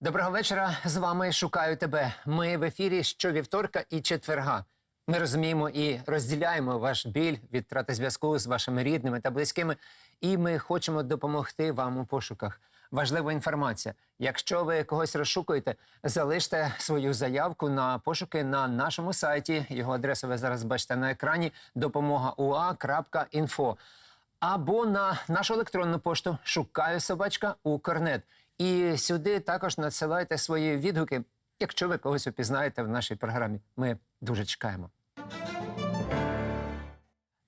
Доброго вечора. З вами шукаю тебе. Ми в ефірі щовівторка і четверга. Ми розуміємо і розділяємо ваш біль від втрати зв'язку з вашими рідними та близькими, і ми хочемо допомогти вам у пошуках. Важлива інформація. Якщо ви когось розшукуєте, залиште свою заявку на пошуки на нашому сайті. Його адресу ви зараз бачите на екрані допомогаua.info або на нашу електронну пошту шукаю собачка Укрнет. І сюди також надсилайте свої відгуки, якщо ви когось упізнаєте в нашій програмі. Ми дуже чекаємо.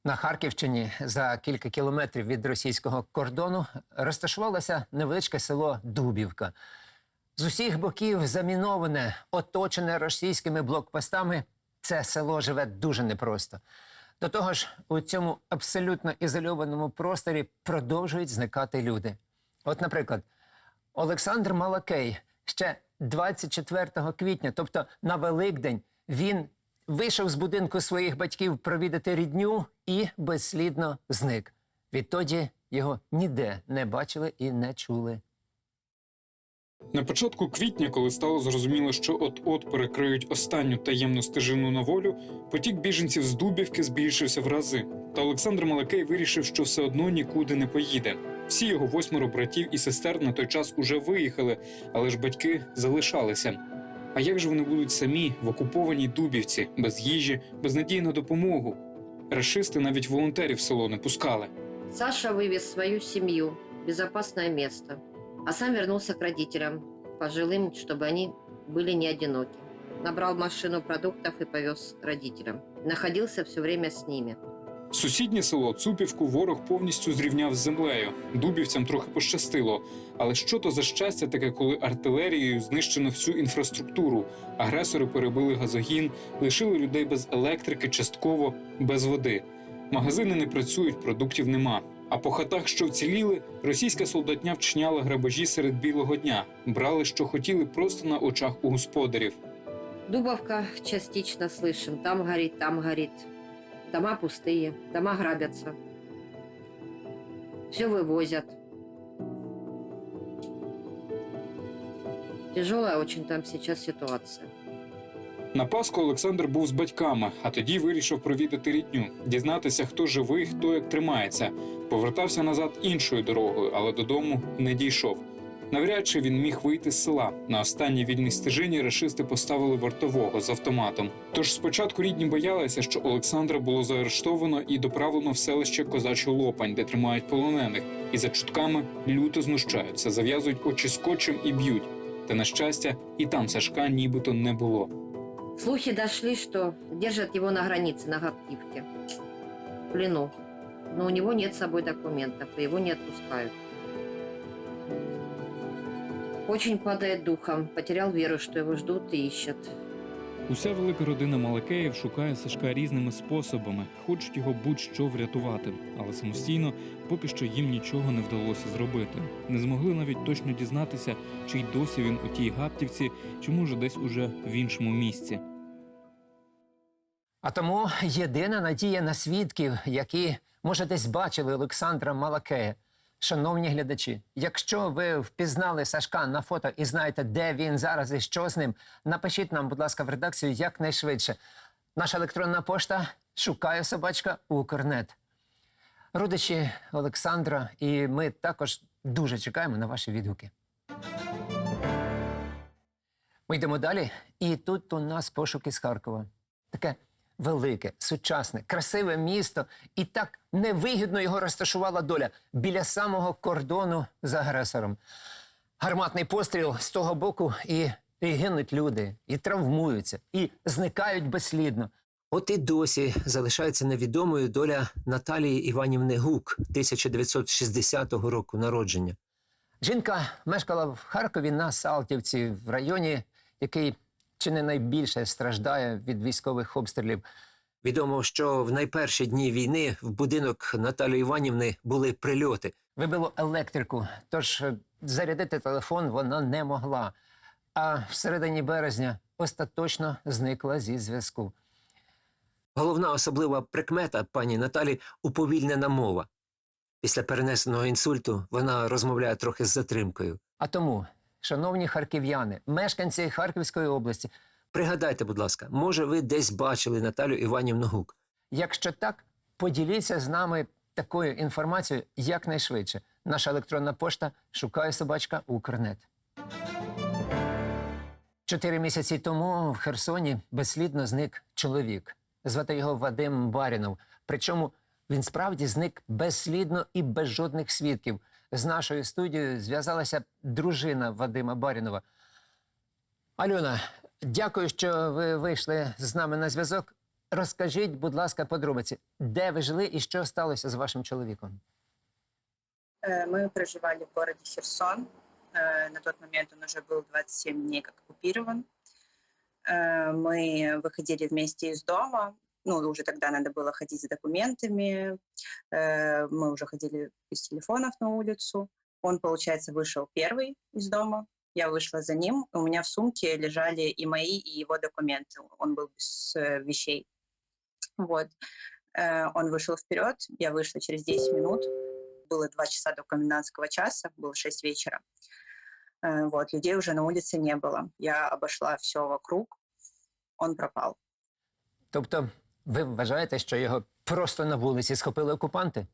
На Харківщині за кілька кілометрів від російського кордону розташувалося невеличке село Дубівка. З усіх боків заміноване, оточене російськими блокпостами. Це село живе дуже непросто. До того ж, у цьому абсолютно ізольованому просторі продовжують зникати люди. От, наприклад, Олександр Малакей ще 24 квітня, тобто на Великдень, він вийшов з будинку своїх батьків провідати рідню і безслідно зник. Відтоді його ніде не бачили і не чули. На початку квітня, коли стало зрозуміло, що от-от перекриють останню таємну стежину на волю, потік біженців з Дубівки збільшився в рази. Та Олександр Малакей вирішив, що все одно нікуди не поїде. Всі його восьмеро братів і сестер на той час уже виїхали, але ж батьки залишалися. А як же вони будуть самі в окупованій Дубівці, без їжі, без надії на допомогу? Рашисти навіть волонтерів в село не пускали. Саша вывез свою семью в безопасное место, а сам вернулся к родителям, пожилым, чтобы они были не одиноки. Набрал машину продуктов и повез родителям. Находился все время с ними. Сусіднє село Цупівку ворог повністю зрівняв з землею. Дубівцям трохи пощастило. Але що то за щастя таке, коли артилерією знищено всю інфраструктуру? Агресори перебили газогін, лишили людей без електрики, частково без води. Магазини не працюють, продуктів нема. А по хатах, що вціліли, російська солдатня вчиняла грабежі серед білого дня, брали, що хотіли, просто на очах у господарів. Дубовка частично слышим. Там горит, там горит. Дома пустые, дома грабятся. Все вывозят. Тяжелая очень там сейчас ситуация. На Пасху Олександр був з батьками, а тоді вирішив провідати рідню, дізнатися, хто живий, хто як тримається. Повертався назад іншою дорогою, але додому не дійшов. Навряд чи він міг вийти з села. На останній вільній стежині рашисти поставили вартового з автоматом. Тож спочатку рідні боялися, що Олександра було заарештовано і доправлено в селище Козачу Лопань, де тримають полонених, і за чутками люто знущаються, зав'язують очі скотчем і б'ють. Та на щастя, і там Сашка нібито не було. Слухи дошли, что держат его на границе, на Гоптивке, в. Но у него нет с собой документов, и его не отпускают. Очень падает духом, потерял веру, что его ждут и ищут. Уся велика родина Малакеїв шукає Сашка різними способами, хочуть його будь-що врятувати, але самостійно поки що їм нічого не вдалося зробити. Не змогли навіть точно дізнатися, чи й досі він у тій гаптівці, чи може десь уже в іншому місці. А тому єдина надія на свідків, які, може, десь бачили Олександра Малакея. Шановні глядачі, якщо ви впізнали Сашка на фото і знаєте, де він зараз і що з ним, напишіть нам, будь ласка, в редакцію якнайшвидше. Наша електронна пошта шукає собачка Укрнет. Родичі Олександра, і ми також дуже чекаємо на ваші відгуки. Ми йдемо далі, і тут у нас пошуки з Харкова. Таке велике, сучасне, красиве місто, і так невигідно його розташувала доля біля самого кордону з агресором. Гарматний постріл з того боку, і, і гинуть люди, і травмуються, і зникають безслідно. От і досі залишається невідомою доля Наталії Іванівни Гук 1960 року народження. Жінка мешкала в Харкові на Салтівці, в районі, який чи не найбільше страждає від військових обстрілів. Відомо, що в найперші дні війни в будинок Наталії Іванівни були прильоти. Вибило електрику, тож е, зарядити телефон вона не могла. А в середині березня остаточно зникла зі зв'язку. Головна особлива прикмета пані Наталі уповільнена мова. Після перенесеного інсульту вона розмовляє трохи з затримкою. А тому шановні харків'яни, мешканці Харківської області, пригадайте, будь ласка, може, ви десь бачили Наталю Іванівну Гук? Якщо так, поділіться з нами такою інформацією якнайшвидше. Наша електронна пошта шукає собачка Укрнет. Чотири місяці тому в Херсоні безслідно зник чоловік. Звати його Вадим Барінов. Причому він справді зник безслідно і без жодних свідків З нашою студією зв'язалася дружина Вадима Барінова. Альона, дякую, що ви вийшли з нами на зв'язок. Розкажіть, будь ласка, подробиці, де ви жили і що сталося з вашим чоловіком? Э, Мы проживали в городе Херсон. Э, На тот момент он уже был 27 дней как оккупирован. Э, Мы выходили вместе из дома. Ну, уже тогда надо было ходить за документами. Э, Мы уже ходили без телефонов на улицу. Он, получается, вышел первый из дома. Я вышла за ним. У меня в сумке лежали и мои, и его документы. Он был без э, вещей. Вот. Э, Он вышел вперед. Я вышла через 10 минут было 2 часа до комендантского часа, было 6 вечера. Вот, людей уже на улице не было. Я обошла все вокруг, он пропал. Тобто, ви вважаєте, що його просто на вулиці схопили окупанти?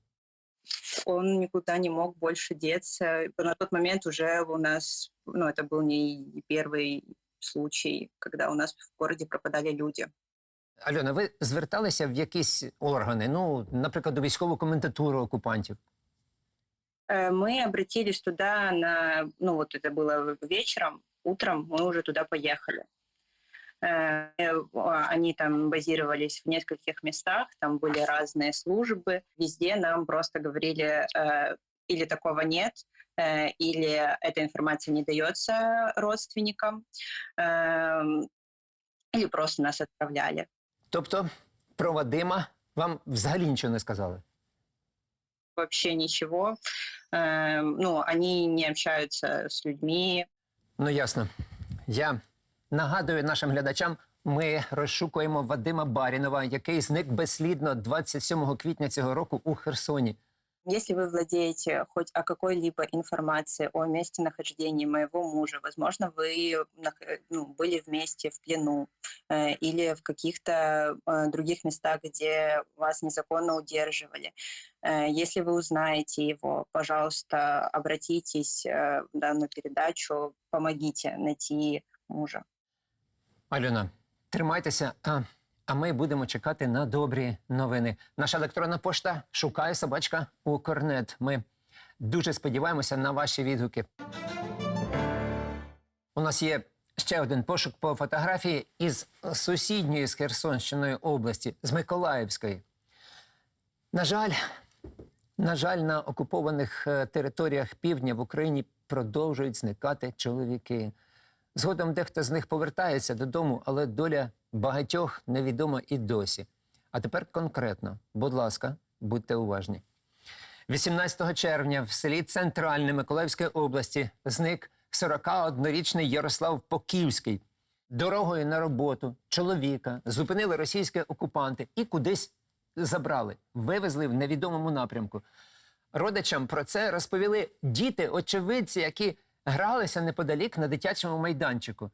Он никуда не мог больше деться. На тот момент уже у нас, ну, это был не первый случай, когда у нас в городе пропадали люди. Альона, ви зверталися в якісь органи, ну, наприклад, до військову комендатуру окупантів? Э, Мы обратились туда на, ну вот это было вечером, утром мы уже туда поехали. Э, э, Они там базировались в нескольких местах, там были разные службы. Везде нам просто говорили, э, или такого нет, э, или эта информация не дается родственникам, эм, или просто нас отправляли. Тобто про Вадима вам взагалі нічого не сказали? Вообще ничего. Эм, Ну, они не общаются с людьми, Ну, ясно. Я нагадую нашим глядачам, ми розшукуємо Вадима Барінова, який зник безслідно 27 квітня цього року у Херсоні. Если вы владеете хоть о какой-либо информации о месте нахождения моего мужа, возможно, вы нах- ну, были вместе в плену э, или в каких-то э, других местах, где вас незаконно удерживали. Э, если вы узнаете его, пожалуйста, обратитесь э, в данную передачу, помогите найти мужа. Альона, тримайтеся, а, а ми будемо чекати на добрі новини. Наша електронна пошта шукає собачка Укрнет. Ми дуже сподіваємося на ваші відгуки. У нас є ще один пошук по фотографії із сусідньої з Херсонщиної області, з Миколаївської. На жаль, на жаль, на окупованих е, територіях півдня в Україні продовжують зникати чоловіки. Згодом дехто з них повертається додому, але доля багатьох невідома і досі. А тепер конкретно, будь ласка, будьте уважні. 18 червня в селі Центральне Миколаївської області зник 41-річний Ярослав Поківський. Дорогою на роботу чоловіка зупинили російські окупанти і кудись забрали, вивезли в невідомому напрямку. Родичам про це розповіли діти, очевидці, які гралися неподалік на дитячому майданчику.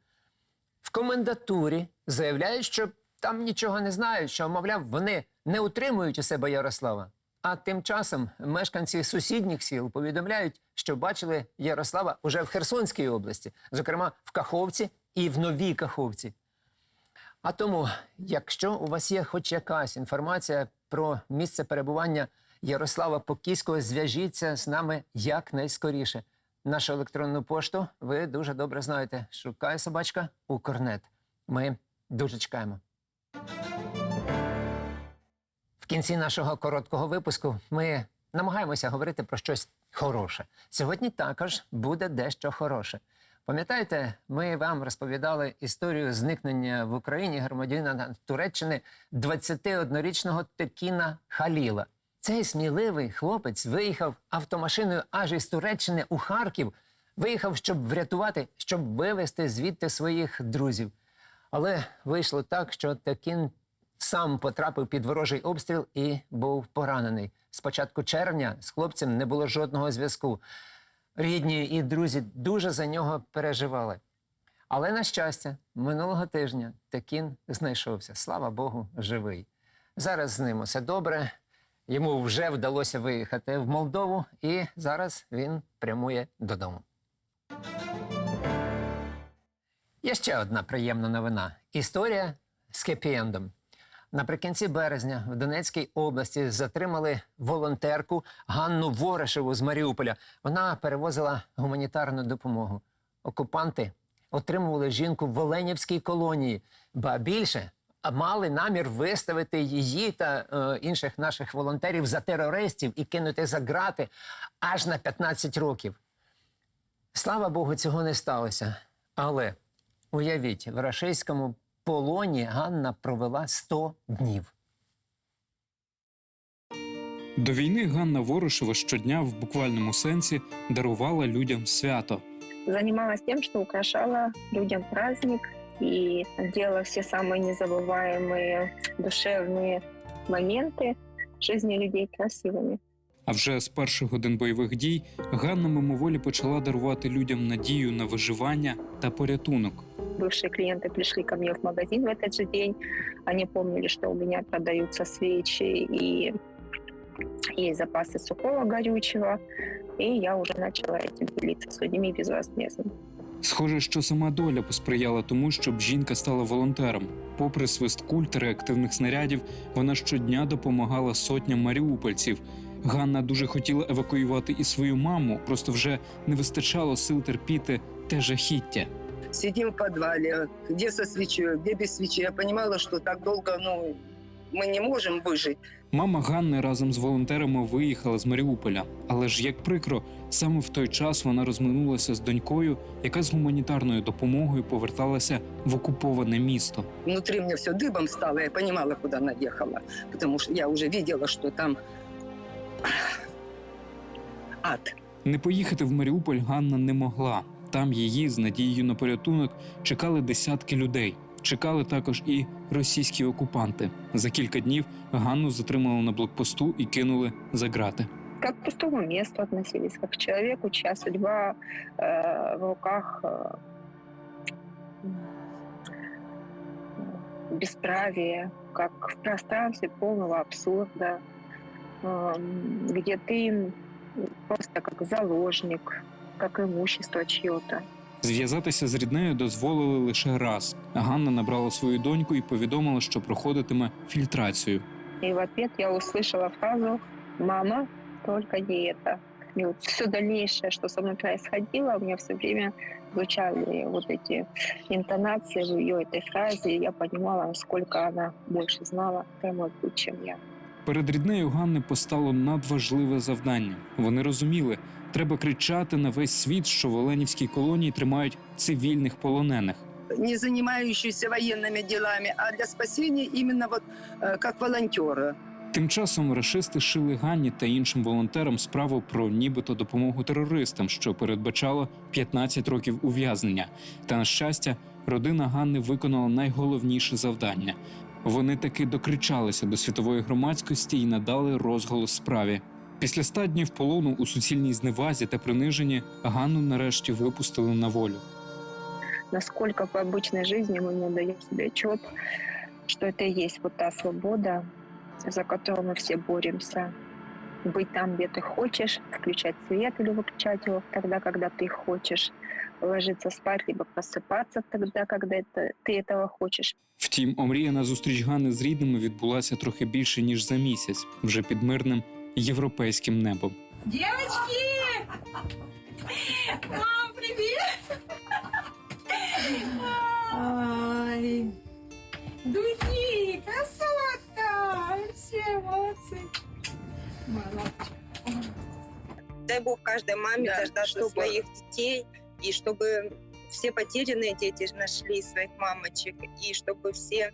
В комендатурі заявляють, що там нічого не знають, що, мовляв, вони не утримують у себе Ярослава. А тим часом мешканці сусідніх сіл повідомляють, що бачили Ярослава уже в Херсонській області, зокрема в Каховці і в Новій Каховці. А тому, якщо у вас є хоч якась інформація про місце перебування Ярослава Покійського, зв'яжіться з нами якнайскоріше. Нашу електронну пошту ви дуже добре знаєте. Шукає собачка Укрнет. Ми дуже чекаємо. В кінці нашого короткого випуску ми намагаємося говорити про щось хороше. Сьогодні також буде дещо хороше. Пам'ятаєте, ми вам розповідали історію зникнення в Україні громадянина Туреччини 21-річного Текіна Халіла. Цей сміливий хлопець виїхав автомашиною аж із Туреччини у Харків. Виїхав, щоб врятувати, щоб вивезти звідти своїх друзів. Але вийшло так, що Текін сам потрапив під ворожий обстріл і був поранений. З початку червня з хлопцем не було жодного зв'язку. рідні і друзі дуже за нього переживали. Але, на щастя, минулого тижня Текін знайшовся. Слава Богу, живий. Зараз з ним усе добре. Йому вже вдалося виїхати в Молдову, і зараз він прямує додому. Є ще одна приємна новина: історія з хеппі-ендом. Наприкінці березня в Донецькій області затримали волонтерку Ганну Ворешеву з Маріуполя. Вона перевозила гуманітарну допомогу. Окупанти отримували жінку в Оленівській колонії, ба більше мали намір виставити її та е, інших наших волонтерів за терористів і кинути за ґрати аж на 15 років. Слава Богу, цього не сталося. Але уявіть, в рашистському полоні Ганна провела 100 днів. До війни Ганна Ворошева щодня в буквальному сенсі дарувала людям свято. занималась тем, что украшала людям праздник и делала все самые незабываемые душевные моменты жизни людей красивыми. А вже з перших годин бойових дій Ганна мимоволі почала дарувати людям надію на виживання та порятунок. Бывшие клиенты пришли ко мне в магазин в этот же день. Они помнили, что у меня продаются свечи и есть запасы сухого горючего. И я уже начала этим делиться с людьми безвозмездно. Схоже, що сама доля посприяла тому, щоб жінка стала волонтером. Попри свист куль та реактивних снарядів, вона щодня допомагала сотням маріупольців. Ганна дуже хотіла евакуювати і свою маму, просто вже не вистачало сил терпіти те жахіття. сидим в подвале, где со свечой, где без свечи. Я понимала, что так долго, ну, мы не можем выжить. Мама Ганни разом з волонтерами виїхала з Маріуполя. Але ж як прикро, саме в той час вона розминулася з донькою, яка з гуманітарною допомогою поверталася в окуповане місто. Внутри мне все дыбом стало, я понимала, куда она ехала, потому что я уже видела, что там ад. Не поїхати в Маріуполь Ганна не могла. Там її з надією на порятунок чекали десятки людей. Чекали також і російські окупанти. За кілька днів Ганну затримали на блокпосту і кинули за ґрати как к пустому месту относились, как к человеку, чья судьба э, в руках э, м, бесправия, как в пространстве полного абсурда, эм, где ты просто как заложник, как имущество чье-то. Зв'язатися з ріднею дозволили лише раз. Ганна набрала свою доньку і повідомила, що проходитиме фільтрацію. И в ответ я услышала фразу «Мама, только не это». И вот все дальнейшее, что со мной происходило, у меня все время звучали вот эти интонации в ее этой фразе, и я понимала, насколько она больше знала про мой путь, чем я. Перед ріднею Ганни постало надважливе завдання. Вони розуміли, треба кричати на весь світ, що в Оленівській колонії тримають цивільних полонених. Не занимающийся военными делами, а для спасения именно вот э, как волонтера. Тим часом рашисти шили Ганні та іншим волонтерам справу про нібито допомогу терористам, що передбачало 15 років ув'язнення. Та на щастя, родина Ганни виконала найголовніше завдання. Вони таки докричалися до світової громадськості і надали розголос справі. Після ста днів полону у суцільній зневазі та приниженні Ганну нарешті випустили на волю. Насколько в обычной жизни мы не даем себе отчет, что это и есть вот та свобода, за которую мы все боремся. Быть там, где ты хочешь, включать свет или выключать его тогда, когда ты хочешь, ложиться спать, либо просыпаться тогда, когда это, ты этого хочешь. Втім, омріяна зустріч Ганни з рідними відбулася трохи більше ніж за місяць, вже під мирним європейським небом. Девочки! Мам, привет! Дай Бог каждой маме Да, дождаться чтобы- своих детей, и чтобы все потерянные дети нашли своих мамочек, и чтобы все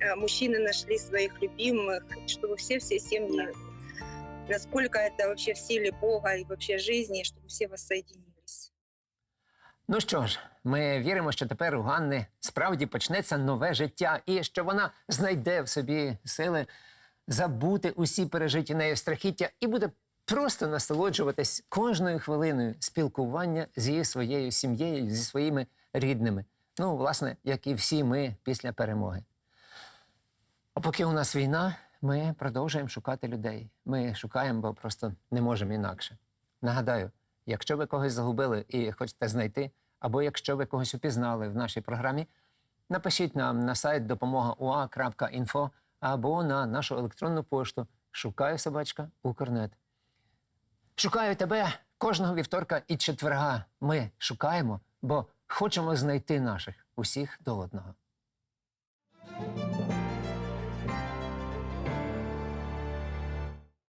э, мужчины нашли своих любимых, и чтобы все-все семьи, насколько это вообще в силе Бога и вообще жизни, и чтобы все воссоединились. Ну що ж, ми віримо, що тепер у Ганни справді почнеться нове життя, і що вона знайде в собі сили забути усі пережиті нею страхіття і буде просто насолоджуватись кожною хвилиною спілкування зі своєю сім'єю, зі своїми рідними. Ну, власне, як і всі ми після перемоги. А поки у нас війна, ми продовжуємо шукати людей. Ми шукаємо, бо просто не можемо інакше. Нагадаю, якщо ви когось загубили і хочете знайти, або якщо ви когось упізнали в нашій програмі, напишіть нам на сайт допомога.ua.info або на нашу електронну пошту Шукаю собачка Укрнет. Шукаю тебе кожного вівторка і четверга. Ми шукаємо, бо хочемо знайти наших усіх до одного.